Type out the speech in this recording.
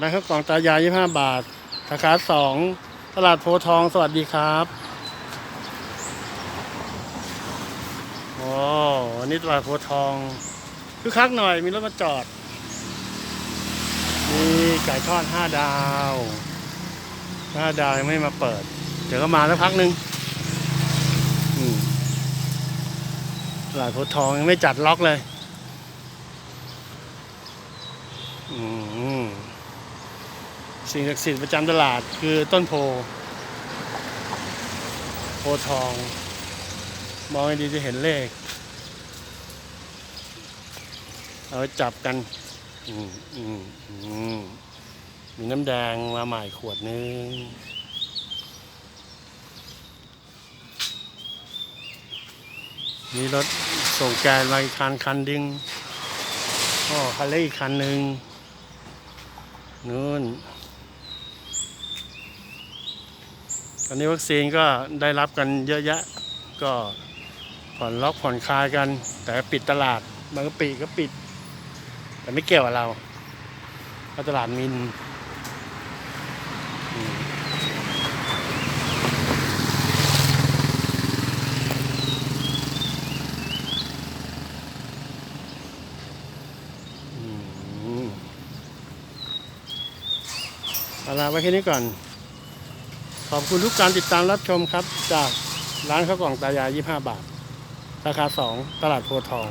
ร้านข้าวกล่องตายาย 25 บาทสาขาสองตลาดโพทองสวัสดีครับโอ้อันนี้ตลาดโพทองคือคักหน่อยมีรถมาจอด มีไก่ทอด5ดาว5ดาวยังไม่มาเปิด เดี๋ยวก็มาสักพักหนึ่งตลาดโพทองยังไม่จัดล็อกเลย อืม สิ่งศักดิ์สิทธิ์ประจำตลาดคือต้นโพ โพทอง มองให้ดีจะเห็นเลข เอาไว้จับกันมีน้ำแดงมาใหม่ขวดนึงมีรถส่งแกนมาอีกคันคันดึงอ๋อคันเล็กอีกคันหนึ่งนู่น ตอนนี้วัคซีนก็ได้รับกันเยอะแยะ ก็ผ่อนล็อกผ่อนคลายกัน แต่ปิดตลาดบางกะปิก็ปิด แต่ไม่เกี่ยวกับเราเพราะตลาดมินอือืมเอาละไว้แค่นี้ก่อน ขอบคุณทุกการติดตามรับชมครับ จากร้านข้าวกล่องตายาย 25 บาท ราคา 2 ตลาดโพทอง